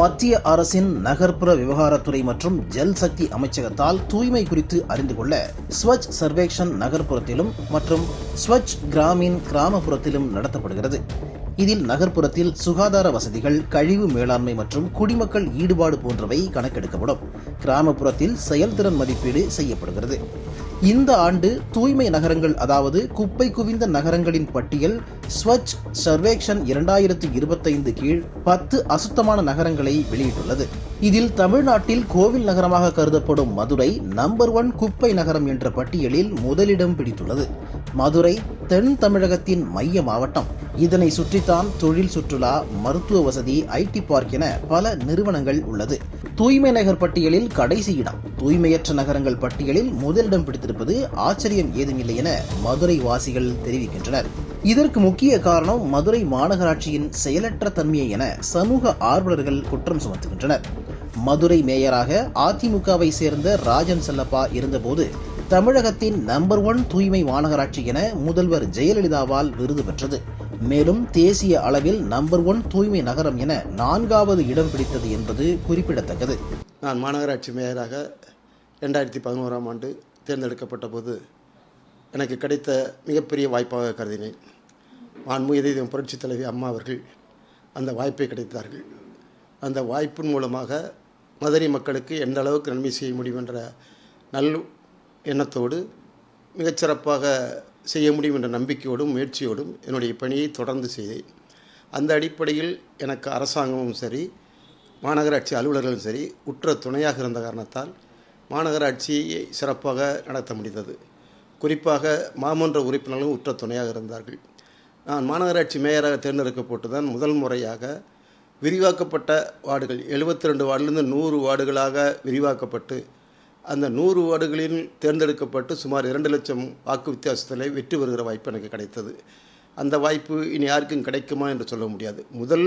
மத்திய அரசின் நகர்ப்புற விவகாரத்துறை மற்றும் ஜல் சக்தி அமைச்சகத்தால் தூய்மை குறித்து அறிந்து கொள்ள ஸ்வச் சர்வேக்ஷன் நகர்ப்புறத்திலும் மற்றும் ஸ்வச் கிராமின் கிராமப்புறத்திலும் நடத்தப்படுகிறது. இதில் நகர்ப்புறத்தில் சுகாதார வசதிகள் கழிவு மேலாண்மை மற்றும் குடிமக்கள் ஈடுபாடு போன்றவை கணக்கெடுக்கப்படும். கிராமப்புறத்தில் செயல்திறன் மதிப்பீடு செய்யப்படுகிறது. இந்த ஆண்டு தூய்மை நகரங்கள் அதாவது குப்பை குவிந்த நகரங்களின் பட்டியல் ஸ்வச் சர்வேக்ஷன் இரண்டாயிரத்தி இருபத்தைந்து கீழ் பத்து அசுத்தமான நகரங்களை வெளியிட்டுள்ளது. இதில் தமிழ்நாட்டில் கோவில் நகரமாக கருதப்படும் மதுரை நம்பர் ஒன் குப்பை நகரம் என்ற பட்டியலில் முதலிடம் பிடித்துள்ளது. மதுரை தென் தமிழகத்தின் மைய மாவட்டம். இதனை சுற்றித்தான் தொழில் சுற்றுலா மருத்துவ வசதி ஐடி பார்க் என பல நிறுவனங்கள் உள்ளது. தூய்மை நகர் பட்டியலில் கடைசி இடம். தூய்மையற்ற நகரங்கள் பட்டியலில் முதலிடம் பிடித்திருப்பது ஆச்சரியம் ஏதுமில்லை என மதுரை வாசிகள் தெரிவிக்கின்றனர். இதற்கு முக்கிய காரணம் மதுரை மாநகராட்சியின் செயலற்ற தன்மையை என சமூக ஆர்வலர்கள் குற்றம் சுமத்துகின்றனர். மதுரை மேயராக அதிமுகவை சேர்ந்த ராஜன் செல்லப்பா இருந்தபோது தமிழகத்தின் நம்பர் ஒன் தூய்மை மாநகராட்சி என முதல்வர் ஜெயலலிதாவால் விருது பெற்றது. மேலும் தேசிய அளவில் நம்பர் ஒன் தூய்மை நகரம் என நான்காவது இடம் பிடித்தது என்பது குறிப்பிடத்தக்கது. நான் மாநகராட்சி மேயராக ரெண்டாயிரத்தி பதினோராம் ஆண்டு தேர்ந்தெடுக்கப்பட்ட போது எனக்கு கிடைத்த மிகப்பெரிய வாய்ப்பாக கருதினேன். மாண்புமிகு புரட்சித் தலைவி அம்மா அவர்கள் அந்த வாய்ப்பை கிடைத்தார்கள். அந்த வாய்ப்பின் மூலமாக மதுரை மக்களுக்கு எந்த அளவுக்கு நன்மை செய்ய முடியும் என்ற நல் எண்ணத்தோடு மிகச்சிறப்பாக செய்ய முடியும் என்ற நம்பிக்கையோடும் முயற்சியோடும் என்னுடைய பணியை தொடர்ந்து செய்தேன். அந்த அடிப்படையில் எனக்கு அரசாங்கமும் சரி மாநகராட்சி அலுவலர்களும் சரி உற்ற துணையாக இருந்த காரணத்தால் மாநகராட்சியை சிறப்பாக நடத்த முடிந்தது. குறிப்பாக மாமன்ற உறுப்பினர்களும் உற்ற துணையாக இருந்தார்கள். நான் மாநகராட்சி மேயராக தேர்ந்தெடுக்கப்பட்டு தான் முதல் முறையாக விரிவாக்கப்பட்ட வார்டுகள். எழுபத்தி ரெண்டு வார்டிலிருந்து நூறு வார்டுகளாக விரிவாக்கப்பட்டு அந்த நூறு வார்டுகளில் தேர்ந்தெடுக்கப்பட்டு சுமார் இரண்டு லட்சம் வாக்கு வித்தியாசத்தில் வெற்றி பெறுகிற வாய்ப்பு எனக்கு கிடைத்தது. அந்த வாய்ப்பு இனி யாருக்கும் கிடைக்குமா என்று சொல்ல முடியாது. முதல்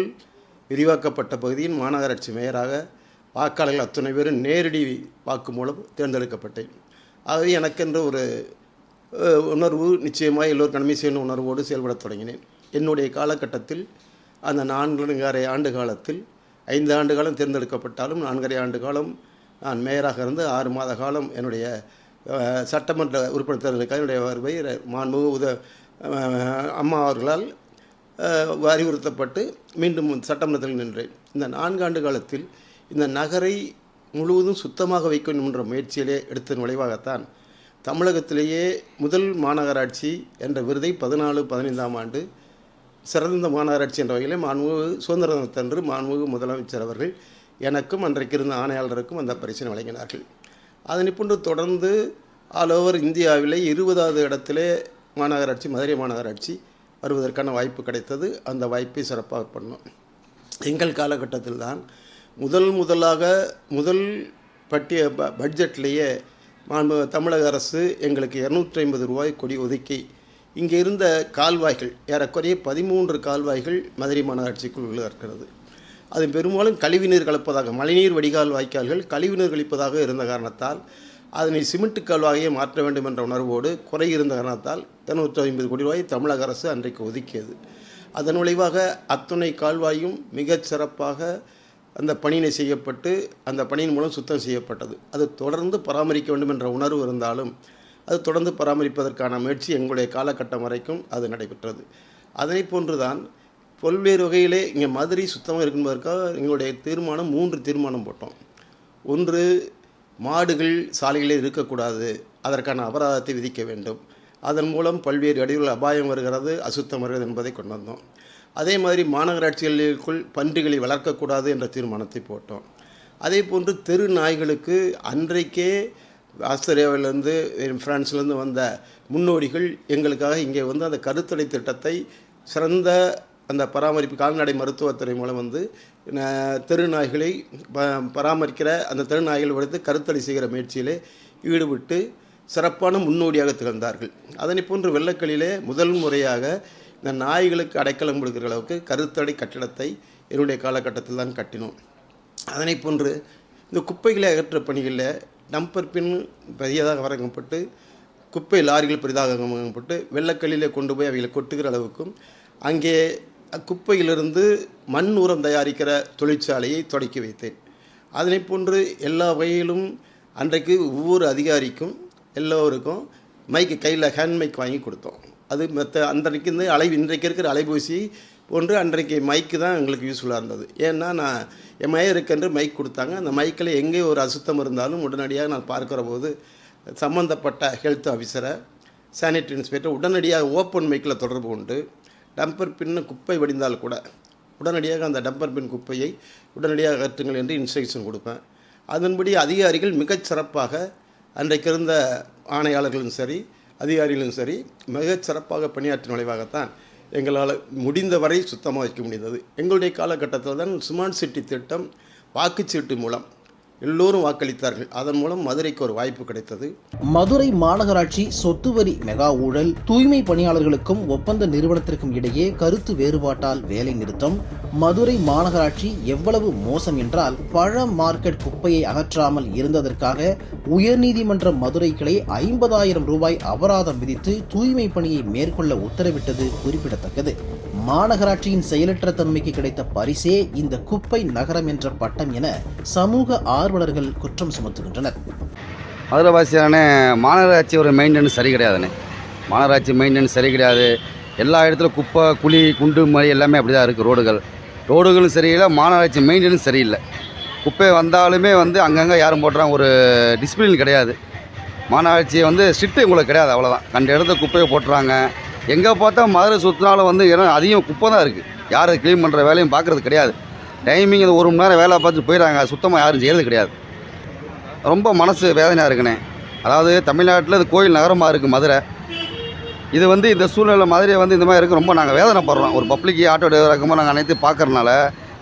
விரிவாக்கப்பட்ட பகுதியின் மாநகராட்சி மேயராக வாக்காளர்கள் அத்தனை பேரும் நேரடி வாக்கு மூலம் தேர்ந்தெடுக்கப்பட்டேன். ஆகவே எனக்கென்று ஒரு உணர்வு நிச்சயமாக எல்லோரும் கடமை செய்யணும் உணர்வோடு செயல்படத் தொடங்கினேன். என்னுடைய காலகட்டத்தில் அந்த நான்கரை ஆண்டு காலத்தில் ஐந்து ஆண்டு காலம் தேர்ந்தெடுக்கப்பட்டாலும் நான்கரை ஆண்டு காலம் நான் மேயராக இருந்து ஆறு மாத காலம் என்னுடைய சட்டமன்ற உறுப்பினர் தேர்தலுக்காக என்னுடைய வருவை மாண்புமிகு உத அம்மா அவர்களால் அறிவுறுத்தப்பட்டு மீண்டும் சட்டமன்றத்தில் நின்றேன். இந்த நான்காண்டு காலத்தில் இந்த நகரை முழுவதும் சுத்தமாக வைக்கணும் என்ற முயற்சியிலே எடுத்த நுழைவாகத்தான் தமிழகத்திலேயே முதல் மாநகராட்சி என்ற விருதை பதினாலு பதினைந்தாம் ஆண்டு சிறந்த மாநகராட்சி என்ற வகையில் மாண்புமிகு சுதந்திர தினத்தன்று மாண்புமிகு முதலமைச்சர் அவர்கள் எனக்கும் அன்றைக்கு இருந்த ஆணையாளருக்கும் அந்த பரிசினை வழங்கினார்கள். அதனை போன்று தொடர்ந்து ஆல் ஓவர் இந்தியாவிலே இருபதாவது இடத்திலே மாநகராட்சி மதுரை மாநகராட்சி வருவதற்கான வாய்ப்பு கிடைத்தது. அந்த வாய்ப்பை சிறப்பாக பண்ணோம். எங்கள் காலகட்டத்தில் தான் முதல் முதலாக முதல் பட்டிய ப பட்ஜெட்லேயே மாண்பு தமிழக அரசு எங்களுக்கு இரநூற்றி ஐம்பது ரூபாய் கொடி ஒதுக்கி இங்கே இருந்த கால்வாய்கள் ஏறக்குறைய பதிமூன்று கால்வாய்கள் மதுரை மாநகராட்சிக்குள் உள்ள இருக்கிறது. அது பெரும்பாலும் கழிவுநீர் கலப்பதாக மழைநீர் வடிகால் வாய்க்கால்கள் கழிவுநீர் கழிப்பதாக இருந்த காரணத்தால் அதனை சிமெண்ட் கால்வாயை மாற்ற வேண்டும் என்ற உணர்வோடு குறை இருந்த காரணத்தால் இரநூற்றி ஐம்பது கோடி ரூபாய் தமிழக அரசு அன்றைக்கு ஒதுக்கியது. அதன் விளைவாக அத்துணை கால்வாயும் மிகச் சிறப்பாக அந்த பணியினை செய்யப்பட்டு அந்த பணியின் மூலம் சுத்தம் செய்யப்பட்டது. அது தொடர்ந்து பராமரிக்க வேண்டும் என்ற உணர்வு இருந்தாலும் அது தொடர்ந்து பராமரிப்பதற்கான முயற்சி எங்களுடைய காலகட்டம் வரைக்கும் அது நடைபெற்றது. அதனை போன்றுதான் பல்வேறு வகையிலே இங்கே மதுரை சுத்தமாக இருக்கும்போதற்காக எங்களுடைய தீர்மானம் மூன்று தீர்மானம் போட்டோம். ஒன்று மாடுகள் சாலைகளில் இருக்கக்கூடாது. அதற்கான அபராதத்தை விதிக்க வேண்டும். அதன் மூலம் பல்வேறு அடிகள் அபாயம் வருகிறது அசுத்தம் வருகிறது என்பதை கொண்டு வந்தோம். அதே மாதிரி மாநகராட்சிகளுக்குள் பன்றிகளை வளர்க்கக்கூடாது என்ற தீர்மானத்தை போட்டோம். அதே போன்று தெரு நாய்களுக்கு அன்றைக்கே ஆஸ்திரேலியாவிலேருந்து ஃப்ரான்ஸ்லேருந்து வந்த முன்னோடிகள் எங்களுக்காக இங்கே வந்து அந்த கருத்தடை திட்டத்தை சிறந்த அந்த பராமரிப்பு கால்நடை மருத்துவத்துறை மூலம் வந்து தெரு நாய்களை ப பராமரிக்கிற அந்த தெரு நாய்களை எடுத்து கருத்தடை செய்கிற முயற்சியிலே ஈடுபட்டு சிறப்பான முன்னோடியாக திகழ்ந்தார்கள். அதனை போன்று வெள்ளக்களிலே முதல் முறையாக இந்த நாய்களுக்கு அடைக்கலம் கொடுக்கிற அளவுக்கு கருத்தடை கட்டிடத்தை என்னுடைய காலகட்டத்தில் தான் கட்டினோம். அதனை போன்று இந்த குப்பைகளை அகற்ற பணிகளில் டம்பர் பின் பெரியதாக வழங்கப்பட்டு குப்பை லாரிகள் பெரிதாக வழங்கப்பட்டு வெள்ளக்கல்லில் கொண்டு போய் அவைகளை கொட்டுகிற அளவுக்கும் அங்கே குப்பையிலிருந்து மண் உரம் தயாரிக்கிற தொழிற்சாலையை தொடக்கி வைத்தேன். அதனை போன்று எல்லா வகையிலும் அன்றைக்கு ஒவ்வொரு அதிகாரிக்கும் எல்லோருக்கும் மைக்கு கையில் ஹேண்ட் மைக் வாங்கி கொடுத்தோம். அது மற்ற அன்றைக்கு இருந்து அலை இன்றைக்கு இருக்கிற அலைபேசி ஒன்று அன்றைக்கு மைக்கு தான் எங்களுக்கு யூஸ்ஃபுல்லாக இருந்தது. ஏன்னா நான் என் மையம் இருக்கென்று மைக் கொடுத்தாங்க. அந்த மைக்கில் எங்கே ஒரு அசுத்தம் இருந்தாலும் உடனடியாக நான் பார்க்குற போது சம்மந்தப்பட்ட ஹெல்த் ஆஃபீஸரை சானிட்டரி இன்ஸ்பெக்டர் உடனடியாக ஓப்பன் மைக்கில் தொடர்பு கொண்டு டம்பர் பின்னு குப்பை வடிந்தால் கூட உடனடியாக அந்த டம்பர் பின் குப்பையை உடனடியாக அகற்றுங்கள் என்று இன்ஸ்ட்ரக்ஷன் கொடுப்பேன். அதன்படி அதிகாரிகள் மிகச் சிறப்பாக அன்றைக்கு இருந்த ஆணையாளர்களும் சரி அதிகாரிகளும் சரி மிகச் சிறப்பாக பணியாற்றும் விளைவாகத்தான் எங்களால் முடிந்தவரை சுத்தமாக வைக்க முடிந்தது. எங்களுடைய காலகட்டத்தில் தான் ஸ்மார்ட் சிட்டி திட்டம் வாக்குச்சீட்டு மூலம் எல்லோரும் வாக்களித்தார்கள். அதன் மூலம் மதுரைக்கு ஒரு வாய்ப்பு கிடைத்தது. மதுரை மாநகராட்சி சொத்து வரி மெகா ஊழல் தூய்மை பணியாளர்களுக்கும் ஒப்பந்த நிறுவனத்திற்கும் இடையே கருத்து வேறுபாட்டால் வேலை நிறுத்தம் மதுரை மாநகராட்சி எவ்வளவு மோசம் என்றால் பழ மார்க்கெட் குப்பையை அகற்றாமல் இருந்ததற்காக உயர்நீதிமன்ற மதுரை கிளை ஐம்பதாயிரம் ரூபாய் அபராதம் விதித்து தூய்மை பணியை மேற்கொள்ள உத்தரவிட்டது குறிப்பிடத்தக்கது. மாநகராட்சியின் செயலற்ற தன்மைக்கு கிடைத்த பரிசே இந்த குப்பை நகரம் என்ற பட்டம் என சமூக ஆர்வலர்கள் குற்றம் சுமத்துகின்றனர். மதுரைவாசியான மாநகராட்சி ஒரு மெயின்டெனன்ஸ் சரி கிடையாதுண்ணே. மாநகராட்சி மெயின்டெனன்ஸ் சரி கிடையாது. எல்லா இடத்துலையும் குப்பை குழி குண்டு மழை எல்லாமே அப்படி தான் இருக்குது ரோடுகள். ரோடுகளும் சரியில்லை மாநகராட்சி மெயின்டெனன்ஸ் சரியில்லை. குப்பை வந்தாலுமே வந்து அங்கங்கே யாரும் போடுறாங்க ஒரு டிசிப்ளின் கிடையாது. மாநகராட்சி வந்து ஸ்ட்ரிக்ட்டு உங்களுக்கு கிடையாது அவ்வளோதான் கண்ட இடத்துல குப்பையை போட்டுறாங்க. எங்கே பார்த்தா மதுரை சுற்றினாலும் வந்து ஏன்னா அதிகம் குப்பை தான் இருக்குது யாரும் க்ளீன் பண்ணுற வேலையும் பார்க்குறது கிடையாது. டைமிங் அது ஒரு மணி நேரம் வேலை பார்த்து போயிடுறாங்க. சுத்தமாக யாரும் செய்கிறது கிடையாது. ரொம்ப மனசு வேதனையாக இருக்குண்ணே. அதாவது தமிழ்நாட்டில் இது கோயில் நகரமாக இருக்குது மதுரை. இது வந்து இந்த சூழ்நிலை மதுரை வந்து இந்த மாதிரி இருக்குது ரொம்ப நாங்கள் வேதனைப்படுறோம். ஒரு பப்ளிக் ஆட்டோ டிரைவர் இருக்கும்போது நாங்கள் அனைத்து பார்க்கறனால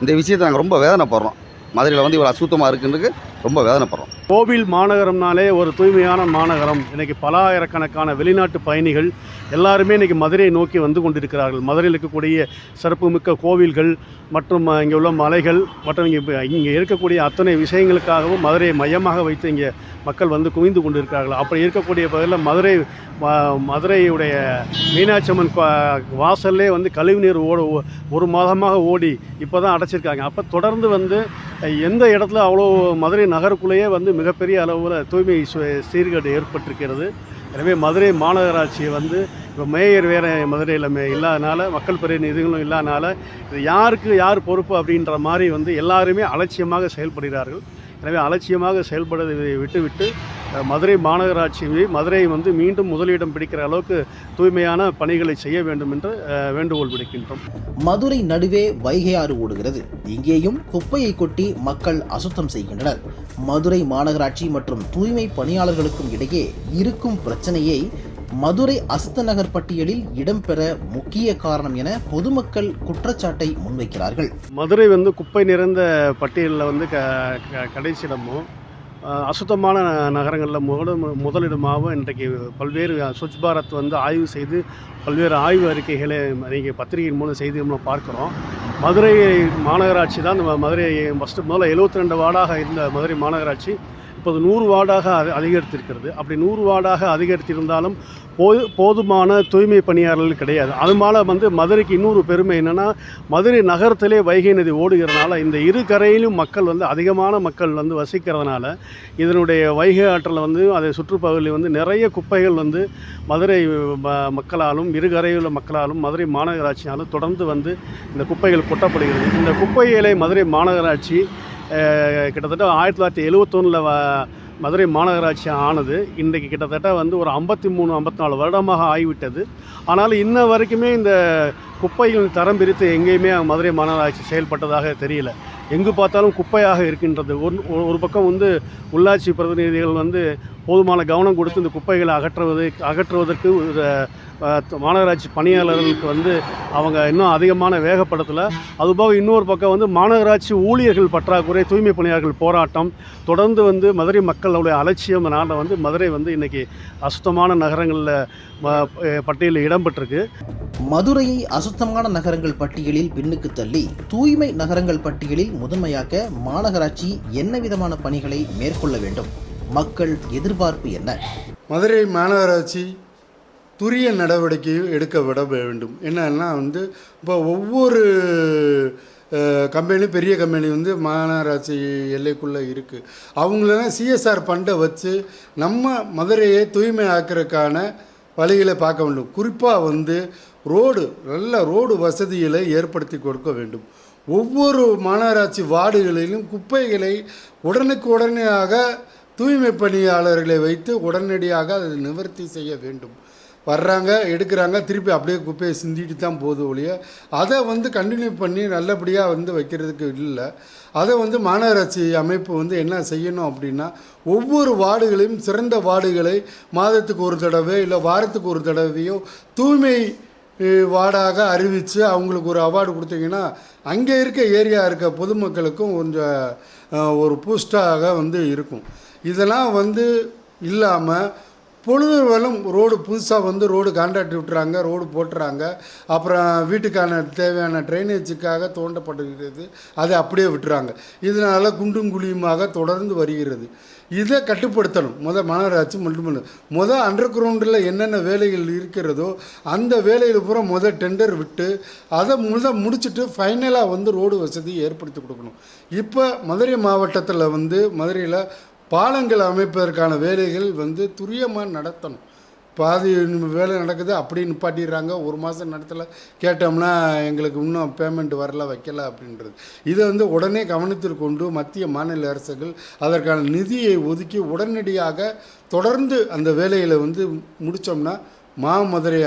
இந்த விஷயத்தை நாங்கள் ரொம்ப வேதனைப்படுறோம். மதுரையில் வந்து இவ்வளோ அசுத்தமாக இருக்குன்றதுக்கு ரொம்ப வேதனைப்படுறோம். கோவில் மாநகரம்னாலே ஒரு தூய்மையான மாநகரம். இன்றைக்கி பல ஆயிரக்கணக்கான வெளிநாட்டு பயணிகள் எல்லாருமே இன்றைக்கி மதுரையை நோக்கி வந்து கொண்டிருக்கிறார்கள். மதுரையில் இருக்கக்கூடிய சிறப்புமிக்க கோவில்கள் மற்றும் இங்கே உள்ள மலைகள் மற்றும் இங்கே இங்கே இருக்கக்கூடிய அத்தனை விஷயங்களுக்காகவும் மதுரையை மையமாக வைத்து இங்கே மக்கள் வந்து குவிந்து கொண்டிருக்கிறார்கள். அப்படி இருக்கக்கூடிய பகுதியில் மதுரை ம- மதுரையுடைய மீனாட்சி அம்மன் வாசல்லே வந்து கழிவுநீர் ஓட ஓ- ஒரு மாதமாக ஓடி இப்போ தான் அடைச்சிருக்காங்க. அப்போ தொடர்ந்து வந்து எந்த இடத்துல அவ்வளோ மதுரை நகருக்குள்ளேயே வந்து மிகப்பெரிய அளவில் தூய்மை சீர்கேடு ஏற்பட்டிருக்கிறது. எனவே மதுரை மாநகராட்சியை வந்து இப்போ மேயர் வேறு மதுரையில் மே இல்லாதனால மக்கள் பிரதிநிதிகளும் இல்லாதனால இது யாருக்கு யார் பொறுப்பு அப்படின்ற மாதிரி வந்து எல்லாருமே அலட்சியமாக செயல்படுகிறார்கள். எனவே அலட்சியமாக செயல்படுவதை விட்டுவிட்டு மதுரை மாநகராட்சியை மதுரை வந்து மீண்டும் முதலிடம் பிடிக்கிற அளவுக்கு தூய்மையான பணிகளை செய்ய வேண்டும் என்று வேண்டுகோள் விடுக்கின்றோம். மதுரை நடுவே வைகை ஆறு ஓடுகிறது. இங்கேயும் குப்பையை கொட்டி மக்கள் அசுத்தம் செய்கின்றனர். மதுரை மாநகராட்சி மற்றும் தூய்மை பணியாளர்களுக்கும் இடையே இருக்கும் பிரச்சனையை மதுரை அசுத்த நகர் பட்டியலில் இடம்பெற முக்கிய காரணம் என பொதுமக்கள் குற்றச்சாட்டை முன்வைக்கிறார்கள். மதுரை வந்து குப்பை நிறைந்த பட்டியலில் வந்து க க- அசுத்தமான நகரங்களில் முதல் முதலிடமாகவும் இன்றைக்கு பல்வேறு ஸ்வச் பாரத் வந்து ஆய்வு செய்து பல்வேறு ஆய்வு அறிக்கைகளை நீங்கள் பத்திரிகையின் மூலம் செய்தி மூலம் பார்க்குறோம். மதுரை மாநகராட்சி தான் இந்த மதுரை ஃபஸ்ட்டு முதல்ல 72 ரெண்டு வார்டாக இருந்த மதுரை மாநகராட்சி இப்போது நூறு வார்டாக அதிகரித்திருக்கிறது. அப்படி நூறு வார்டாக அதிகரித்திருந்தாலும் போது போதுமான தூய்மை பணியாளர்கள் கிடையாது. அதனால வந்து மதுரைக்கு இன்னொரு பெருமை என்னென்னா மதுரை நகரத்திலே வைகை நதி ஓடுகிறதுனால இந்த இரு கரையிலும் மக்கள் வந்து அதிகமான மக்கள் வந்து வசிக்கிறதுனால இதனுடைய வைகை ஆற்றில் வந்து அதை சுற்றுப்பகுதியில் வந்து நிறைய குப்பைகள் வந்து மதுரை ம- மக்களாலும் இரு கரையுள்ள மக்களாலும் மதுரை மாநகராட்சியாலும் தொடர்ந்து வந்து இந்த குப்பைகள் கொட்டப்படுகிறது. இந்த குப்பைகளை மதுரை மாநகராட்சி கிட்டத்தட்ட ஆயிரத்தி தொள்ளாயிரத்தி எழுவத்தொன்னில் மதுரை மாநகராட்சி ஆனது இன்றைக்கு கிட்டத்தட்ட வந்து ஒரு ஐம்பத்தி மூணு ஐம்பத்தி நாலு வருடமாக ஆகிவிட்டது. ஆனால் இன்ன வரைக்குமே இந்த குப்பைகள் தரம் பிரித்து எங்கேயுமே மதுரை மாநகராட்சி செயல்பட்டதாக தெரியல. எங்கு பார்த்தாலும் குப்பையாக இருக்கின்றது. ஒரு ஒரு பக்கம் வந்து உள்ளாட்சி பிரதிநிதிகள் வந்து போதுமான கவனம் கொடுத்து இந்த குப்பைகளை அகற்றுவது அகற்றுவதற்கு மாநகராட்சி பணியாளர்களுக்கு வந்து அவங்க இன்னும் அதிகமான வேகப்படத்தில். அதுபோக இன்னொரு பக்கம் வந்து மாநகராட்சி ஊழியர்கள் பற்றாக்குறை தூய்மை பணியாளர்கள் போராட்டம் தொடர்ந்து வந்து மதுரை மக்களுடைய அலட்சியம்னால வந்து மதுரை வந்து இன்னைக்கு அசுத்தமான நகரங்களில் பட்டியலில் இடம்பெற்றிருக்கு. மதுரையை அசுத்தமான நகரங்கள் பட்டியலில் பின்னுக்கு தள்ளி தூய்மை நகரங்கள் பட்டியலில் முதன்மையாக்க மாநகராட்சி என்ன விதமான பணிகளை மேற்கொள்ள வேண்டும்? மக்கள் எதிர்பார்ப்பு என்ன? மதுரை மாநகராட்சி துரிய நடவடிக்கையும் எடுக்க விட வேண்டும். என்னன்னா வந்து இப்போ ஒவ்வொரு கம்பெனி பெரிய கம்பெனி வந்து மாநகராட்சி எல்லைக்குள்ளே இருக்குது அவங்களெல்லாம் சிஎஸ்ஆர் ஃபண்டை வச்சு நம்ம மதுரையை தூய்மை ஆக்கிறதுக்கான வழிகளை பார்க்க வேண்டும். குறிப்பாக வந்து ரோடு நல்ல ரோடு வசதிகளை ஏற்படுத்தி கொடுக்க வேண்டும். ஒவ்வொரு மாநகராட்சி வார்டுகளிலும் குப்பைகளை உடனுக்கு உடனடியாக தூய்மை பணியாளர்களை வைத்து உடனடியாக அதை நிவர்த்தி செய்ய வேண்டும். வர்றாங்க எடுக்கிறாங்க திருப்பி அப்படியே குப்பையை சிந்திட்டு தான் போகுது ஒழிய அதை வந்து கண்டினியூ பண்ணி நல்லபடியாக வந்து வைக்கிறதுக்கு இல்லை. அதை வந்து மாநகராட்சி அமைப்பு வந்து என்ன செய்யணும் அப்படின்னா ஒவ்வொரு வார்டுகளையும் சிறந்த வார்டுகளை மாதத்துக்கு ஒரு தடவை இல்லை வாரத்துக்கு ஒரு தடவையோ தூய்மை வார்டாக அறிவித்து அவங்களுக்கு ஒரு அவார்டு கொடுத்தீங்கன்னா அங்கே இருக்க ஏரியா இருக்க பொதுமக்களுக்கும் கொஞ்சம் ஒரு பூஸ்டாக வந்து இருக்கும். இதெல்லாம் வந்து இல்லாமல் பொழுதுவலும் ரோடு புதுசாக வந்து ரோடு கான்ட்ராக்ட் விட்டுறாங்க ரோடு போட்டுறாங்க. அப்புறம் வீட்டுக்கான தேவையான ட்ரைனேஜுக்காக தோண்டப்படுகிறது அதை அப்படியே விட்டுறாங்க. இதனால் குண்டும் குழியுமாக தொடர்ந்து வருகிறது. இதை கட்டுப்படுத்தணும். முத மாநகராட்சி மட்டும் முதல் அண்டர் கிரவுண்டில் என்னென்ன வேலைகள் இருக்கிறதோ அந்த வேலையில் பூரா முதல் டெண்டர் விட்டு அதை முத முடிச்சுட்டு ஃபைனலாக வந்து ரோடு வசதி ஏற்படுத்தி கொடுக்கணும். இப்போ மதுரை மாவட்டத்தில் வந்து மதுரையில் பாலங்கள் அமைப்பதற்கான வேலைகள் வந்து துரியமாக நடத்தணும். பாதி வேலை நடக்குது அப்படி நிப்பாட்டிடுறாங்க. ஒரு மாதம் நடத்தலை கேட்டோம்னா எங்களுக்கு இன்னும் பேமெண்ட் வரல வைக்கல அப்படின்றது. இதை வந்து உடனே கவனத்தில் கொண்டு மத்திய மாநில அரசுகள் அதற்கான நிதியை ஒதுக்கி உடனடியாக தொடர்ந்து அந்த வேலைகளை வந்து முடித்தோம்னா மாமதுரை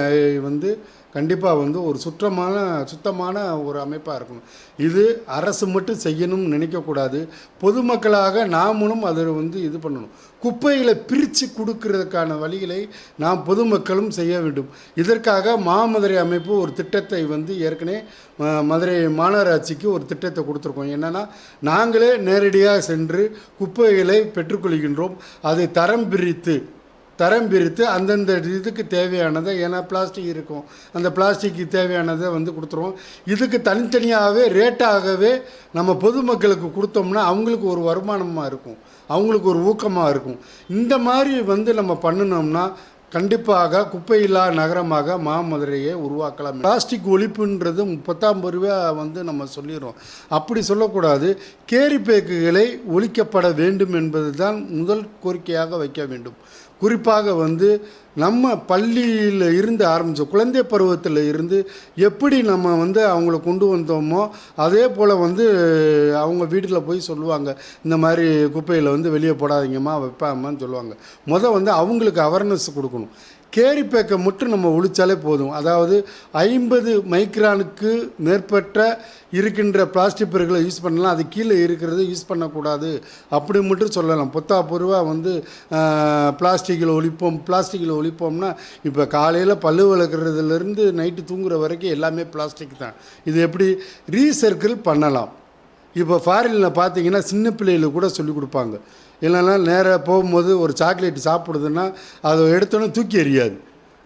வந்து கண்டிப்பாக வந்து ஒரு சுற்றமான சுத்தமான ஒரு அமைப்பாக இருக்கணும். இது அரசு மட்டும் செய்யணும்னு நினைக்கக்கூடாது பொதுமக்களாக நாமளும் அதில் வந்து இது பண்ணணும். குப்பைகளை பிரித்து கொடுக்கறதுக்கான வழிகளை நாம் பொதுமக்களும் செய்ய வேண்டும். இதற்காக மாமதுரை அமைப்பு ஒரு திட்டத்தை வந்து ஏற்கனவே மதுரை மாநகராட்சிக்கு ஒரு திட்டத்தை கொடுத்துருக்கோம். என்னென்னா நாங்களே நேரடியாக சென்று குப்பைகளை பெற்றுக்கொள்கின்றோம். அதை தரம் பிரித்து தரம் பிரித்து அந்தந்த இதுக்கு தேவையானதை ஏன்னா பிளாஸ்டிக் இருக்கும். அந்த பிளாஸ்டிக்கு தேவையானதை வந்து கொடுத்துருவோம். இதுக்கு தனித்தனியாகவே ரேட்டாகவே நம்ம பொதுமக்களுக்கு கொடுத்தோம்னா அவங்களுக்கு ஒரு வருமானமாக இருக்கும். அவங்களுக்கு ஒரு ஊக்கமாக இருக்கும். இந்த மாதிரி வந்து நம்ம பண்ணினோம்னா கண்டிப்பாக குப்பையில்லா நகரமாக மாமதுரையை உருவாக்கலாம். பிளாஸ்டிக் ஒழிப்புன்றது முப்பத்தாம்பது ரூபா வந்து நம்ம சொல்லிடுறோம். அப்படி சொல்லக்கூடாது. கேரி பேக்குகளை ஒழிக்கப்பட வேண்டும் என்பது தான் முதல் கோரிக்கையாக வைக்க வேண்டும். குறிப்பாக வந்து நம்ம பள்ளியில் இருந்து ஆரம்பித்த குழந்தை பருவத்தில் இருந்து எப்படி நம்ம வந்து அவங்கள கொண்டு வந்தோமோ அதே போல் வந்து அவங்க வீட்டில் போய் சொல்லுவாங்க இந்த மாதிரி குப்பையில் வந்து வெளியே போடாதீங்கம்மா வைப்பாமான்னு சொல்லுவாங்க. முதல் வந்து அவங்களுக்கு அவேர்னஸ் கொடுக்கணும். கேரி பேக்கை மட்டும் நம்ம ஒழிச்சாலே போதும். அதாவது ஐம்பது மைக்ரானுக்கு மேற்பட்ட இருக்கின்ற பிளாஸ்டிக் பொருட்களை யூஸ் பண்ணலாம். அது கீழே இருக்கிறத யூஸ் பண்ணக்கூடாது. அப்படி மட்டும் சொல்லலாம். பொத்தாப்பூர்வாக பொருவாக வந்து பிளாஸ்டிக்கில் ஒழிப்போம் பிளாஸ்டிக்கில் ஒழிப்போம்னா இப்போ காலையில் பல்லு விளக்குறதுலேருந்து நைட்டு தூங்குற வரைக்கும் எல்லாமே பிளாஸ்டிக் தான். இது எப்படி ரீசர்க்கிள் பண்ணலாம். இப்போ ஃபாரினில் பார்த்தீங்கன்னா சின்ன பிள்ளைகளுக்கு கூட சொல்லிக் கொடுப்பாங்க. இல்லைன்னா நேராக போகும்போது ஒரு சாக்லேட் சாப்பிடுதுன்னா அதை எடுத்தோன்னே தூக்கி எறியாது.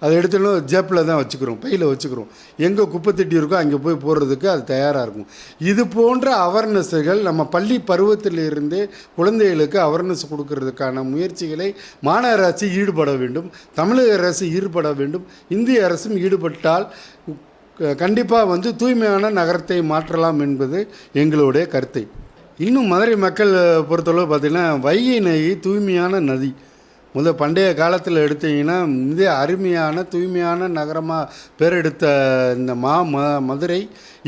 அதை எடுத்தோன்னே ஜேப்பில் தான் வச்சுக்கிறோம் பையில் வச்சுக்கிறோம். எங்கே குப்பை தட்டி இருக்கோ அங்கே போய் போடுறதுக்கு அது தயாராக இருக்கும். இது போன்ற அவர்னஸ்கள் நம்ம பள்ளி பருவத்திலிருந்தே குழந்தைகளுக்கு அவர்னஸ் கொடுக்கறதுக்கான முயற்சிகளை மாநகராட்சி ஈடுபட வேண்டும் தமிழக அரசு ஈடுபட வேண்டும் இந்திய அரசும் ஈடுபட்டால் கண்டிப்பாக வந்து தூய்மையான நகரத்தை மாற்றலாம் என்பது எங்களுடைய கருத்தை. இன்னும் மதுரை மக்கள் பொறுத்தளவு பார்த்திங்கன்னா வைகை நதி தூய்மையான நதி. முதல் பண்டைய காலத்தில் எடுத்தீங்கன்னா மிக அருமையான தூய்மையான நகரமாக பேரெடுத்த இந்த மா ம மதுரை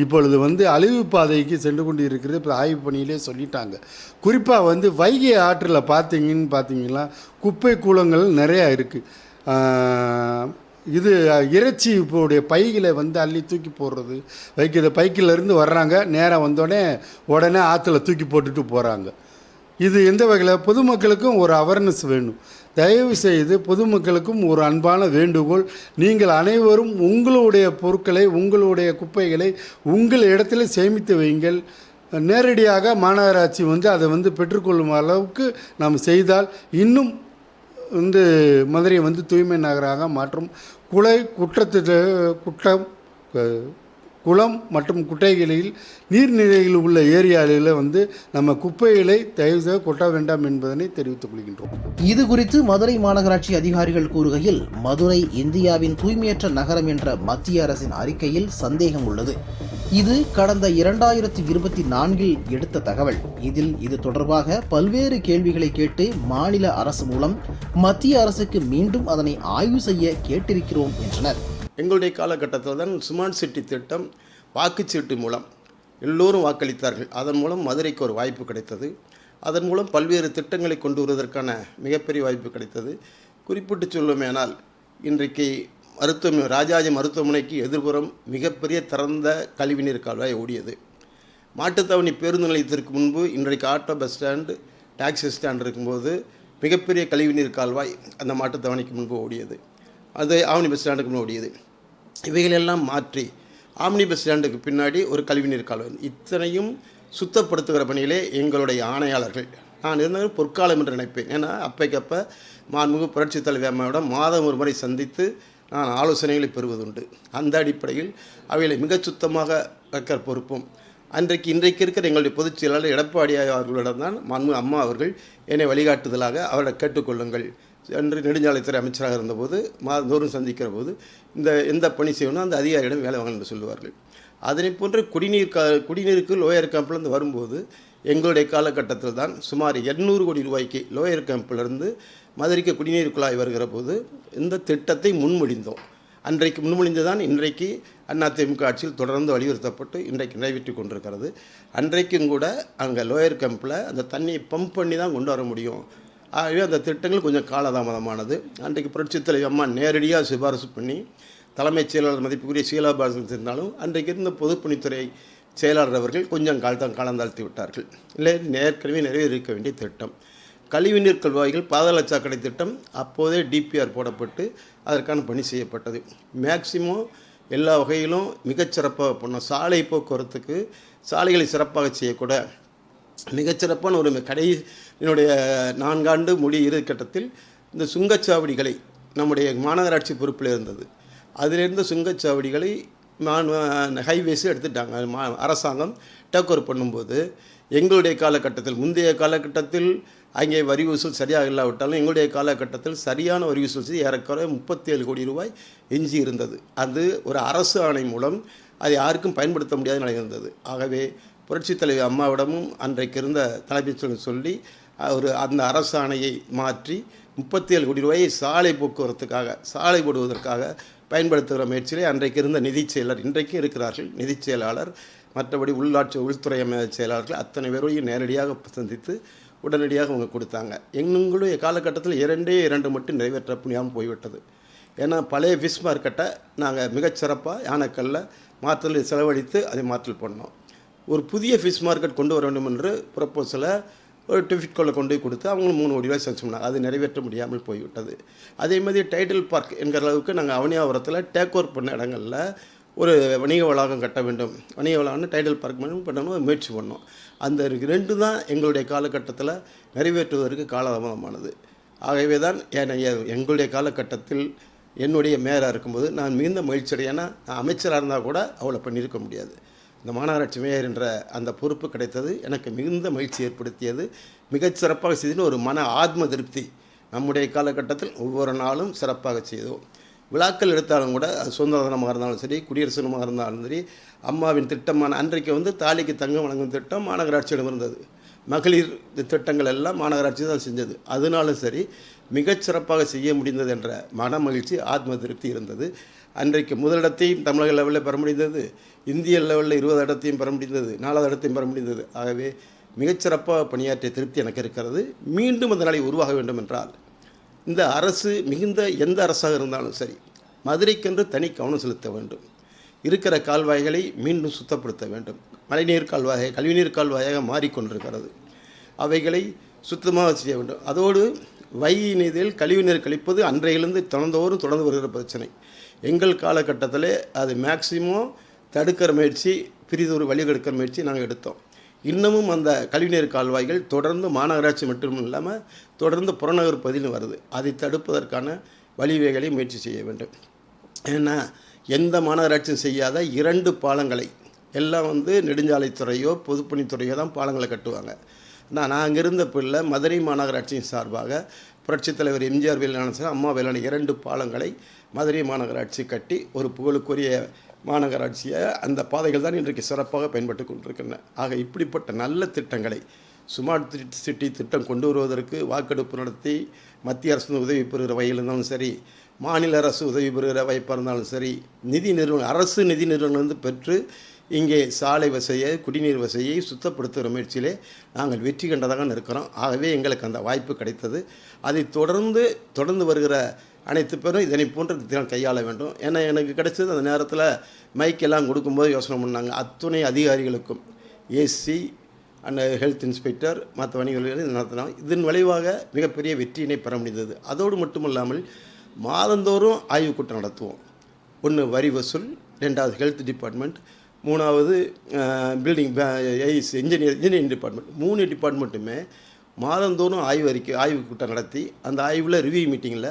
இப்பொழுது வந்து அழிவு பாதைக்கு சென்று கொண்டு இருக்கிறது இப்போ ஆய்வு பணியிலே சொல்லிட்டாங்க. குறிப்பாக வந்து வைகை ஆற்றில் பார்த்தீங்கன்னு பார்த்தீங்கன்னா குப்பை கூலங்கள் நிறையா இருக்குது இது இறைச்சி இப்போடைய பைகளை வந்து அள்ளி தூக்கி போடுறது. வைக்கிற பைக்கிலேருந்து வர்றாங்க. நேராக வந்தோடனே உடனே ஆற்றுல தூக்கி போட்டுட்டு போகிறாங்க இது எந்த வகையில்? பொதுமக்களுக்கும் ஒரு அவேர்னஸ் வேணும். தயவு செய்து பொதுமக்களுக்கும் ஒரு அன்பான வேண்டுகோள். நீங்கள் அனைவரும் உங்களுடைய பொருட்களை உங்களுடைய குப்பைகளை உங்கள் இடத்துல சேமித்து வைங்கள். நேரடியாக மாநகராட்சி வந்து அதை வந்து பெற்றுக்கொள்ளும் அளவுக்கு நாம் செய்தால் இன்னும் வந்து மதுரையை வந்து தூய்மை நகராக மாற்றும் குலை குற்றத்தில் குற்றம் குளம் மற்றும் குட்டைகளில் நீர்நிலையில் உள்ள ஏரியாவில் வந்து நம்ம குப்பைகளை தயவுசெய்து கொட்ட வேண்டாம் என்பதனை தெரிவித்துக் கொள்கின்றோம். இது குறித்து மதுரை மாநகராட்சி அதிகாரிகள் கூறுகையில் மதுரை இந்தியாவின் தூய்மையற்ற நகரம் என்ற மத்திய அரசின் அறிக்கையில் சந்தேகம் உள்ளது. இது கடந்த இரண்டாயிரத்தி இருபத்தி நான்கில் எடுத்த தகவல். இதில் இது தொடர்பாக பல்வேறு கேள்விகளை கேட்டு மாநில அரசு மூலம் மத்திய அரசுக்கு மீண்டும் அதனை ஆய்வு செய்ய கேட்டிருக்கிறோம் என்றனர். எங்களுடைய காலகட்டத்தில் தான் ஸ்மார்ட் சிட்டி திட்டம் வாக்குச்சீட்டு மூலம் எல்லோரும் வாக்களித்தார்கள். அதன் மூலம் மதுரைக்கு ஒரு வாய்ப்பு கிடைத்தது. அதன் மூலம் பல்வேறு திட்டங்களை கொண்டு வருவதற்கான மிகப்பெரிய வாய்ப்பு கிடைத்தது. குறிப்பிட்டு சொல்லுமேனால் இன்றைக்கு மருத்துவ ராஜாஜி மருத்துவமனைக்கு எதிர்புறம் மிகப்பெரிய திறந்த கழிவுநீர் கால்வாய் ஓடியது. மாட்டுத்தாவணி பேருந்து நிலையத்திற்கு முன்பு இன்றைக்கு auto bus stand taxi stand இருக்கும்போது மிகப்பெரிய கழிவுநீர் கால்வாய் அந்த மாட்டுத்தாவணிக்கு முன்பு ஓடியது. அது ஆவணி பஸ் ஸ்டாண்டுக்கு முன்னாடியது. இவைகளெல்லாம் மாற்றி ஆம்னி பஸ் ஸ்டாண்டுக்கு பின்னாடி ஒரு கழிவுநீர் கால்வாய். இத்தனையும் சுத்தப்படுத்துகிற பணியிலே எங்களுடைய ஆணையாளர்கள். நான் இருந்தாலும் பொற்காலம் என்று நினைப்பேன். ஏன்னா அப்பைக்கப்போ மாண்புமிகு புரட்சித் தலைவி அம்மாவிடம் மாதம் ஒரு முறை சந்தித்து நான் ஆலோசனைகளை பெறுவதுண்டு. அந்த அடிப்படையில் அவைகளை மிகச் சுத்தமாக வைக்கிற பொறுப்பும். அன்றைக்கு இன்றைக்கு இருக்கிற எங்களுடைய பொதுச் செயலாளர் எடப்பாடி அவர்களிடம் தான் மன்மு அம்மா அவர்கள் என்னை வழிகாட்டுதலாக அவரை கேட்டுக்கொள்ளுங்கள். என்று நெடுஞ்சாலைத்துறை அமைச்சராக இருந்தபோது மாதந்தோறும் சந்திக்கிற போது இந்த எந்த பணி செய்யணும் அந்த அதிகாரியிடம் வேலை வாங்க என்று சொல்லுவார்கள். அதனை போன்று குடிநீர் கா குடிநீருக்கு லோயர் கேம்ப்லேருந்து வரும்போது எங்களுடைய காலகட்டத்தில் தான் சுமார் எண்ணூறு கோடி ரூபாய்க்கு லோயர் கேம்பிலிருந்து மதுரைக்கு குடிநீர் குழாய் வருகிற போது இந்த திட்டத்தை முன்மொழிந்தோம். அன்றைக்கு முன்மொழிந்து தான் இன்றைக்கு அதிமுக ஆட்சியில் தொடர்ந்து வலியுறுத்தப்பட்டு இன்றைக்கு நிறைவேற்றி கொண்டிருக்கிறது. அன்றைக்கும் கூட அங்கே லோயர் கேம்பில் அந்த தண்ணியை பம்ப் பண்ணி தான் கொண்டு வர முடியும். ஆகவே அந்த திட்டங்கள் கொஞ்சம் காலதாமதமானது. அன்றைக்கு புரட்சித் தலைவி அம்மா நேரடியாக சிபாரிசு பண்ணி தலைமைச் செயலாளர் மதிப்புக்குரிய சீலா பாரதம் இருந்தாலும் அன்றைக்கு இருந்த பொதுப்பணித்துறை செயலாளர் அவர்கள் கொஞ்சம் காலத்தான் காலந்தாழ்த்தி விட்டார்கள் இல்லை ஏற்கனவே நிறைவேறிக்க வேண்டிய திட்டம். கழிவுநீர் கல்வாய்கள் பாதாள சாக்கடை திட்டம் அப்போதே டிபிஆர் போடப்பட்டு அதற்கான பணி செய்யப்பட்டது. மேக்சிமம் எல்லா வகையிலும் மிகச்சிறப்பாக பண்ணோம். சாலை போக்குவரத்துக்கு சாலைகளை சிறப்பாக செய்யக்கூட மிகச்சிறப்பான ஒரு கடை என்னுடைய நான்காண்டு மொழி இறுதிக்கட்டத்தில் இந்த சுங்கச்சாவடிகளை நம்முடைய மாநகராட்சி பொறுப்பில் இருந்தது. அதிலிருந்து சுங்கச்சாவடிகளை நான் ஹைவேஸு எடுத்துட்டாங்க. மா அரசாங்கம் டேக் பண்ணும்போது எங்களுடைய காலகட்டத்தில் முந்தைய காலகட்டத்தில் அங்கே வரி வசூல் சரியாக இல்லாவிட்டாலும் எங்களுடைய காலகட்டத்தில் சரியான வரி வசூல் செய்து ஏறக்குறைய முப்பத்தி ஏழு கோடி ரூபாய் எஞ்சி இருந்தது. அது ஒரு அரசு ஆணை மூலம் அது யாருக்கும் பயன்படுத்த முடியாத நிலை இருந்தது. ஆகவே புரட்சித் தலைவி அம்மாவிடமும் அன்றைக்கு இருந்த தலைமைச் சொல்லி ஒரு அந்த அரசாணையை மாற்றி முப்பத்தி ஏழு கோடி ரூபாயை சாலை போக்குவரத்துக்காக சாலை போடுவதற்காக பயன்படுத்துகிற முயற்சியிலே அன்றைக்கு இருந்த நிதிச் செயலர் இன்றைக்கும் இருக்கிறார்கள் நிதிச் செயலாளர் மற்றபடி உள்ளாட்சி உள்துறை அமைச்ச செயலாளர்கள் அத்தனை பேரையும் நேரடியாக சந்தித்து உடனடியாக அவங்க கொடுத்தாங்க. எங்களுடைய காலகட்டத்தில் இரண்டே இரண்டு மட்டும் நிறைவேற்ற முடியாமல் போய்விட்டது. ஏன்னா பழைய ஃபிஷ் மார்க்கெட்டை நாங்கள் மிகச்சிறப்பாக யானைக்கல்ல மாற்றல் செலவழித்து அதை மாற்றல் பண்ணோம். ஒரு புதிய ஃபிஷ் மார்க்கெட் கொண்டு வர வேண்டும் என்று ப்ரப்போசலை ஒரு டிஃபிட்கோல கொண்டு போய் கொடுத்து அவங்களும் மூணு கோடி ரூபாய் செஞ்சு பண்ணாங்க அது நிறைவேற்ற முடியாமல் போய்விட்டது. அதே மாதிரி டைட்டில் பார்க் என்கிற அளவுக்கு நாங்கள் அவனியாபுரத்தில் டேக் ஓவர் பண்ண இடங்களில் ஒரு வணிக வளாகம் கட்ட வேண்டும். வணிக வளாகம்னு டைட்டில் பார்க் பண்ணி பண்ணணும் முயற்சி பண்ணோம் அந்த ரெண்டு தான் எங்களுடைய காலகட்டத்தில் நிறைவேற்றுவதற்கு காலதாமதமானது. ஆகவே தான் எங்களுடைய காலகட்டத்தில் என்னுடைய மேயராக இருக்கும்போது நான் மிகுந்த மகிழ்ச்சி நான் அமைச்சராக இருந்தால் கூட அவ்வளோ பண்ணியிருக்க முடியாது. இந்த மாநகராட்சி மேயர் என்ற அந்த பொறுப்பு கிடைத்தது. எனக்கு மிகுந்த மகிழ்ச்சி ஏற்படுத்தியது. மிகச் சிறப்பாக செய்துன்னு ஒரு மன ஆத்ம திருப்தி நம்முடைய காலகட்டத்தில் ஒவ்வொரு நாளும் சிறப்பாக செய்தோம். விழாக்கள் எடுத்தாலும் கூட அது சுதந்திர தினமாக இருந்தாலும் சரி குடியரசு தினமாக இருந்தாலும் சரி அம்மாவின் திட்டமான அன்றைக்கு வந்து தாலிக்கு தங்கம் வழங்கும் திட்டம் மாநகராட்சியிடம் இருந்தது. மகளிர் திட்டங்கள் எல்லாம் மாநகராட்சி தான் செஞ்சது. அதனாலும் சரி மிகச்சிறப்பாக செய்ய முடிந்தது என்ற மன மகிழ்ச்சி ஆத்ம திருப்தி இருந்தது. அன்றைக்கு முதலிடத்தையும் தமிழக லெவலில் பெற முடிந்தது. இந்திய லெவலில் இருபது இடத்தையும் பெற முடிந்தது நாலாவது இடத்தையும் பெற முடிந்தது. ஆகவே மிகச்சிறப்பாக பணியாற்றிய திருப்தி எனக்கு இருக்கிறது. மீண்டும் அந்த நிலை உருவாக வேண்டும் என்றால் இந்த அரசு மிகுந்த எந்த அரசாக இருந்தாலும் சரி மதுரைக்கென்று தனி கவனம் செலுத்த வேண்டும். இருக்கிற கால்வாய்களை மீண்டும் சுத்தப்படுத்த வேண்டும். மழைநீர் கால்வாயை கழிவுநீர் கால்வாயாக மாறிக்கொண்டிருக்கிறது. அவைகளை சுத்தமாக செய்ய வேண்டும். அதோடு வை நீதியில் கழிவுநீர் கழிப்பது அன்றையிலிருந்து தொடர்ந்தோறும் தொடர்ந்து வருகிற பிரச்சனை. எங்கள் காலகட்டத்தில் அது மேக்சிமம் தடுக்கிற முயற்சி பிரிதொரு வழி எடுக்கிற முயற்சி நாங்கள் எடுத்தோம். இன்னமும் அந்த கழிவுநீர் கால்வாய்கள் தொடர்ந்து மாநகராட்சி மட்டும் இல்லாமல் தொடர்ந்து புறநகர் பகுதியிலும் வருது. அதை தடுப்பதற்கான வழிவகைகளை முயற்சி செய்ய வேண்டும். ஏன்னா எந்த மாநகராட்சியும் செய்யாத இரண்டு பாலங்களை எல்லாம் வந்து நெடுஞ்சாலைத்துறையோ பொதுப்பணித்துறையோ தான் பாலங்களை கட்டுவாங்க. நான் நான் அங்கே இருந்த பிள்ளை மதுரை மாநகராட்சியின் சார்பாக புரட்சித் தலைவர் எம்ஜிஆர் வேலுநாதன் அம்மா வேலான இரண்டு பாலங்களை மதுரை மாநகராட்சி கட்டி ஒரு புகழுக்குரிய மாநகராட்சியை அந்த பாதைகள் தான் இன்றைக்கு சிறப்பாக பயன்பட்டு கொண்டிருக்கின்றன. ஆக இப்படிப்பட்ட நல்ல திட்டங்களை ஸ்மார்ட் சிட்டி திட்டம் கொண்டு வருவதற்கு வாக்கெடுப்பு நடத்தி மத்திய அரசு உதவி பெறுகிற வகையில் இருந்தாலும் சரி மாநில அரசு உதவி பெறுகிற வாய்ப்பாக இருந்தாலும் சரி நிதி நிறுவனம் அரசு நிதி நிறுவனங்கள் பெற்று இங்கே சாலை வசதியை குடிநீர் வசதியை சுத்தப்படுத்துகிற முயற்சியிலே நாங்கள் வெற்றி கண்டதாக இருக்கிறோம். ஆகவே எங்களுக்கு அந்த வாய்ப்பு கிடைத்தது. அதை தொடர்ந்து தொடர்ந்து வருகிற அனைத்து பேரும் இதனை போன்ற திறன் கையாள வேண்டும். ஏன்னா எனக்கு கிடைச்சது அந்த நேரத்தில் மைக் எல்லாம் கொடுக்கும்போது யோசனை பண்ணாங்க. அத்துணை அதிகாரிகளுக்கும் ஏசி அண்ட் ஹெல்த் இன்ஸ்பெக்டர் மற்ற வணிகர்கள் நடத்தினோம் இதன் விளைவாக மிகப்பெரிய வெற்றியினை பெற முடிந்தது. அதோடு மட்டுமல்லாமல் மாதந்தோறும் ஆய்வுக் கூட்டம் நடத்துவோம். ஒன்று வரி வசூல் ரெண்டாவது ஹெல்த் டிபார்ட்மெண்ட் மூணாவது பில்டிங் ஐஸ் இன்ஜினியர் இன்ஜினியரிங் டிபார்ட்மெண்ட் மூணு டிபார்ட்மெண்ட்டுமே மாதந்தோறும் ஆய்வு அறிக்கை ஆய்வு கூட்டம் நடத்தி அந்த ஆய்வில் ரிவ்யூ மீட்டிங்கில்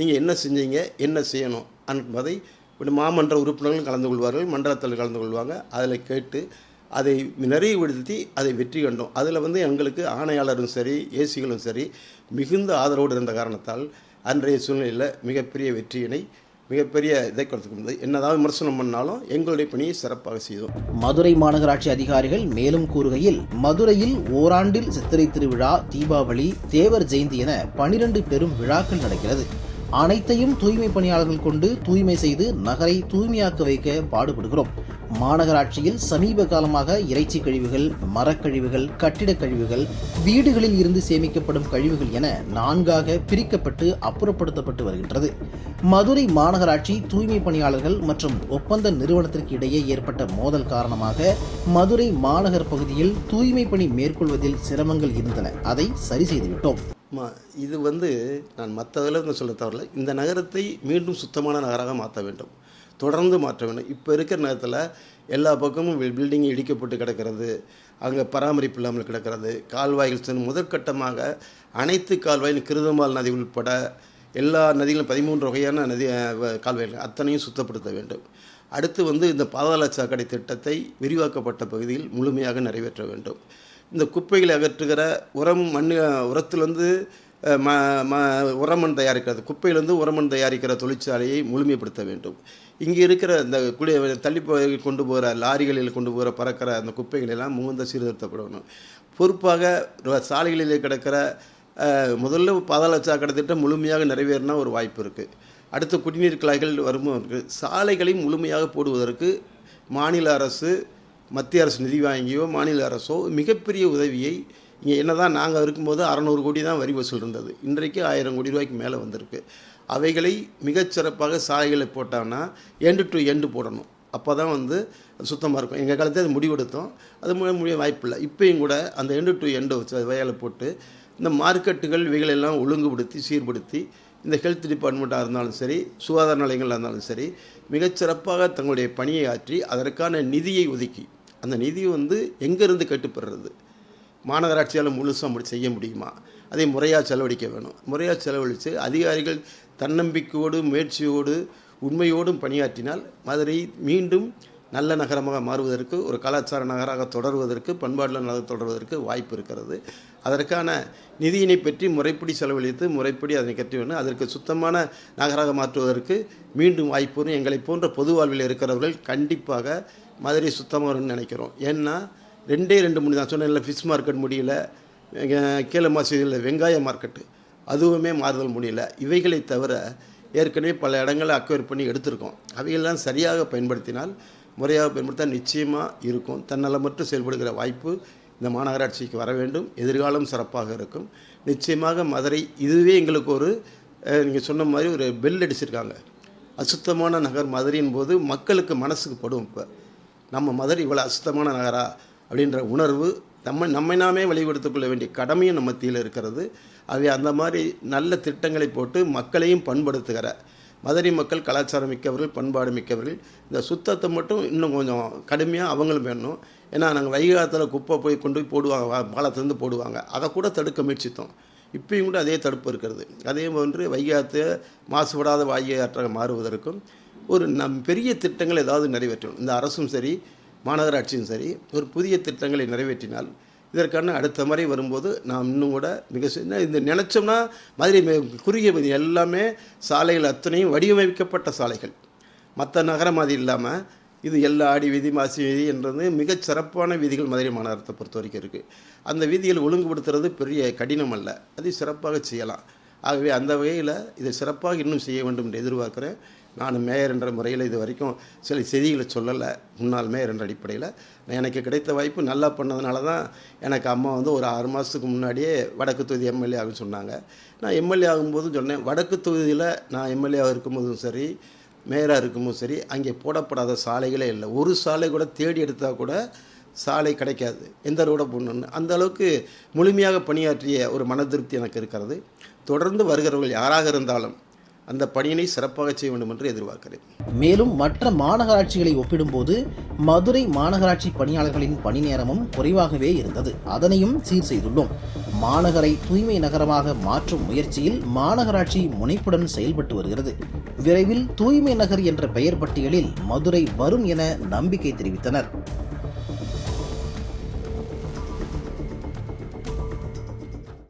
நீங்கள் என்ன செஞ்சீங்க என்ன செய்யணும் என்பதை இப்படி மாமன்ற உறுப்பினர்களும் கலந்து கொள்வார்கள் மண்டலத்தில் கலந்து கொள்வாங்க. அதில் கேட்டு அதை நிறைவுபடுத்தி அதை வெற்றி கண்டோம். அதில் வந்து எங்களுக்கு ஆணையாளரும் சரி ஏசிகளும் சரி மிகுந்த ஆதரவோடு இருந்த காரணத்தால் அன்றைய சூழ்நிலையில் மிகப்பெரிய வெற்றியினை மிகப்பெரிய இதை கொடுத்துக்க முடியாது என்னதான் விமர்சனம் பண்ணாலும் எங்களுடைய பணியை சிறப்பாக செய்தோம். மதுரை மாநகராட்சி அதிகாரிகள் மேலும் கூறுகையில் மதுரையில் ஓராண்டில் சித்திரை திருவிழா தீபாவளி தேவர் ஜெயந்தி என பனிரெண்டு பெரும் விழாக்கள் நடக்கிறது. அனைத்தையும் தூய்மை பணியாளர்கள் கொண்டு தூய்மை செய்து நகரை தூய்மையாக்க வைக்க பாடுபடுகிறோம். மாநகராட்சியில் சமீப காலமாக இறைச்சி கழிவுகள் மரக்கழிவுகள் கட்டிடக் கழிவுகள் வீடுகளில் இருந்து சேமிக்கப்படும் கழிவுகள் என நான்காக பிரிக்கப்பட்டு அப்புறப்படுத்தப்பட்டு வருகின்றது. மதுரை மாநகராட்சி தூய்மை பணியாளர்கள் மற்றும் ஒப்பந்த நிறுவனத்திற்கு இடையே ஏற்பட்ட மோதல் காரணமாக மதுரை மாநகர் பகுதியில் தூய்மை பணி மேற்கொள்வதில் சிரமங்கள் இருந்தன. அதை சரி செய்துவிட்டோம். மா இது வந்து நான் மற்றதில் இருந்து சொல்ல தவறல இந்த நகரத்தை மீண்டும் சுத்தமான நகராக மாற்ற வேண்டும். தொடர்ந்து மாற்ற வேண்டும். இப்போ இருக்கிற நேரத்தில் எல்லா பக்கமும் பில்டிங் இடிக்கப்பட்டு கிடக்கிறது அங்கே பராமரிப்பு இல்லாமல் கிடக்கிறது கால்வாய்கள் முதற்கட்டமாக அனைத்து கால்வாயும் கிருதமால் நதி உட்பட எல்லா நதிகளும் பதிமூன்று வகையான நதி கால்வாய்கள் அத்தனையும் சுத்தப்படுத்த வேண்டும். அடுத்து வந்து இந்த பாதாள சாக்கடை திட்டத்தை விரிவாக்கப்பட்ட பகுதியில் முழுமையாக நிறைவேற்ற வேண்டும். இந்த குப்பைகளை அகற்றுகிற உரம் மண் உரத்திலிருந்து ம ம உரமண் தயாரிக்கிறது. குப்பையிலிருந்து உரமண் தயாரிக்கிற தொழிற்சாலையை முழுமைப்படுத்த வேண்டும். இங்கே இருக்கிற இந்த குடி தள்ளி கொண்டு போகிற லாரிகளில் கொண்டு போகிற பறக்கிற அந்த குப்பைகள் எல்லாம் முகுந்த சீர்திருத்தப்படணும். பொறுப்பாக சாலைகளிலே கிடக்கிற முதல்ல பாதாள சாக்கடை திட்டம் முழுமையாக நிறைவேறினா ஒரு வாய்ப்பு இருக்குது அடுத்து குடிநீர் குழாய்கள் வரும்போது இருக்குது சாலைகளை முழுமையாக போடுவதற்கு மாநில அரசு மத்திய அரசு நிதி வாங்கியோ மாநில அரசோ மிகப்பெரிய உதவியை இங்கே என்ன தான் நாங்கள் இருக்கும்போது அறநூறு கோடி தான் வரி வசூல் இருந்தது. இன்றைக்கு ஆயிரம் கோடி ரூபாய்க்கு மேலே வந்திருக்கு. அவைகளை மிகச்சிறப்பாக சாலைகளை போட்டோம்னா எண்டு டு எண்டு போடணும். அப்போ தான் வந்து சுத்தமாக இருக்கும். எங்கள் காலத்தில் அது முடிவெடுத்தோம். அது முடிய முடிய வாய்ப்பில்லை. இப்போயும் கூட அந்த எண்டு டு எண்டு வச்சு வயலை போட்டு இந்த மார்க்கெட்டுகள் இவைகளெல்லாம் ஒழுங்குபடுத்தி சீர்படுத்தி இந்த ஹெல்த் டிபார்ட்மெண்ட்டாக இருந்தாலும் சரி சுகாதார நிலையங்களாக இருந்தாலும் சரி மிகச்சிறப்பாக தங்களுடைய பணியை ஆற்றி அதற்கான நிதியை ஒதுக்கி அந்த நிதியை வந்து எங்கேருந்து கட்டுப்படுறது? மாநகராட்சியால் முழுசாக முடி செய்ய முடியுமா? அதை முறையாக செலவழிக்க வேணும். முறையாக செலவழித்து அதிகாரிகள் தன்னம்பிக்கையோடு முயற்சியோடு உண்மையோடும் பணியாற்றினால் மதுரை மீண்டும் நல்ல நகரமாக மாறுவதற்கு ஒரு கலாச்சார நகராக தொடர்வதற்கு பண்பாடுள்ள நகர் தொடர்வதற்கு வாய்ப்பு இருக்கிறது. அதற்கான நிதியினை பற்றி முறைப்படி செலவழித்து முறைப்படி அதனை கட்டி வேணும். அதற்கு சுத்தமான நகராக மாற்றுவதற்கு மீண்டும் வாய்ப்பு வரும். எங்களை போன்ற பொது வாழ்வில் இருக்கிறவர்கள் கண்டிப்பாக மதுரை சுத்தமாக நினைக்கிறோம். ஏன்னா ரெண்டே ரெண்டு மணி தான். சொன்னேன்ல ஃபிஷ் மார்க்கெட் முடியல. கீழே மசூதியில் வெங்காய மார்க்கெட்டு அதுவுமே மாறுதல் முடியல. இவைகளை தவிர ஏற்கனவே பல இடங்களை அக்வயர் பண்ணி எடுத்திருக்கோம். அவையெல்லாம் சரியாக பயன்படுத்தினால் முறையாக பயன்படுத்தால் நிச்சயமாக இருக்கும். தன்னலமற்று செயல்படுகிற வாய்ப்பு இந்த மாநகராட்சிக்கு வர வேண்டும். எதிர்காலம் சிறப்பாக இருக்கும். நிச்சயமாக மதுரை இதுவே எங்களுக்கு ஒரு நீங்கள் சொன்ன மாதிரி ஒரு பெல் அடிச்சிருக்காங்க. அசுத்தமான நகர் மதுரையின் போது மக்களுக்கு மனசுக்கு படும் இப்போ. நம்ம மதுரை இவ்வளோ அசுத்தமான நகரா? அப்படின்ற உணர்வு நம்ம நம்மை நாமே வெளிப்படுத்திக் கொள்ள வேண்டிய கடமையும் நம்ம மத்தியில் இருக்கிறது. அவை அந்த மாதிரி நல்ல திட்டங்களை போட்டு மக்களையும் பண்படுத்துகிற மதுரை மக்கள் கலாச்சாரம் மிக்கவர்கள் பண்பாடு மிக்கவர்கள் இந்த சுத்தத்தை மட்டும் இன்னும் கொஞ்சம் கடுமையாக அவங்களும் வேணும் ஏன்னா நாங்கள் வைகாலத்தில் குப்பை போய் கொண்டு போய் போடுவாங்க வா- பாலத்திலேருந்து போடுவாங்க. அதை கூட தடுக்க முயற்சித்தோம். இப்பயும் கூட அதே தடுப்பு இருக்கிறது. அதே போன்று வைகாத்து மாசுபடாத வாயு ஆற்றாக மாறுவதற்கும் ஒரு நம் பெரிய திட்டங்கள் ஏதாவது நிறைவேற்றணும். இந்த அரசும் சரி மாநகராட்சியும் சரி ஒரு புதிய திட்டங்களை நிறைவேற்றினால் இதற்கான அடுத்த முறை வரும்போது நாம் இன்னும் கூட மிக இந்த நினச்சோம்னா மதுரை குறுகிய பகுதி எல்லாமே சாலைகள் அத்தனையும் வடிவமைக்கப்பட்ட சாலைகள். மற்ற நகரம் மாதிரி இல்லாமல் இது எல்லா ஆடி வீதி மாசி வீதி என்றது மிகச் சிறப்பான வீதிகள் மதுரை மாநகரத்தை பொறுத்த வரைக்கும் இருக்குது அந்த வீதிகள் ஒழுங்குபடுத்துறது பெரிய கடினம் அல்ல. அதை சிறப்பாக செய்யலாம். ஆகவே அந்த வகையில் இதை சிறப்பாக இன்னும் செய்ய வேண்டும் என்று எதிர்பார்க்குறேன். நான் மேயர் என்ற முறையில் இது வரைக்கும் சில செய்திகளை சொல்லலை. முன்னாள் மேயர் என்ற அடிப்படையில். எனக்கு கிடைத்த வாய்ப்பு நல்லா பண்ணதுனால தான் எனக்கு அம்மா வந்து ஒரு ஆறு மாதத்துக்கு முன்னாடியே வடக்கு தொகுதி எம்எல்ஏ ஆகுன்னு சொன்னாங்க. நான் எம்எல்ஏ ஆகும்போதும் சொன்னேன். வடக்கு தொகுதியில் நான் எம்எல்ஏ இருக்கும்போதும் சரி மேயராக இருக்கும்போதும் சரி அங்கே போடப்படாத சாலைகளே இல்லை. ஒரு சாலை கூட தேடி எடுத்தால் கூட சாலை கிடைக்காது. எந்த ரோட போடணும்னு. அந்த அளவுக்கு முழுமையாக பணியாற்றிய ஒரு மன திருப்தி எனக்கு இருக்கிறது. தொடர்ந்து வருகிறவர்கள் யாராக இருந்தாலும் அந்த பணியினை சிறப்பாக செய்ய வேண்டும் என்று எதிர்பார்க்கிறேன். மேலும் மற்ற மாநகராட்சிகளை ஒப்பிடும்போது மதுரை மாநகராட்சி பணியாளர்களின் பணி நேரமும் குறைவாகவே இருந்தது. அதனையும் சீர் செய்துள்ளோம். மாநகரை தூய்மை நகரமாக மாற்றும் முயற்சியில் மாநகராட்சி முனைப்புடன் செயல்பட்டு வருகிறது. விரைவில் தூய்மை நகர் என்ற பெயர் பட்டியலில் மதுரை வரும் என நம்பிக்கை தெரிவித்தனர்.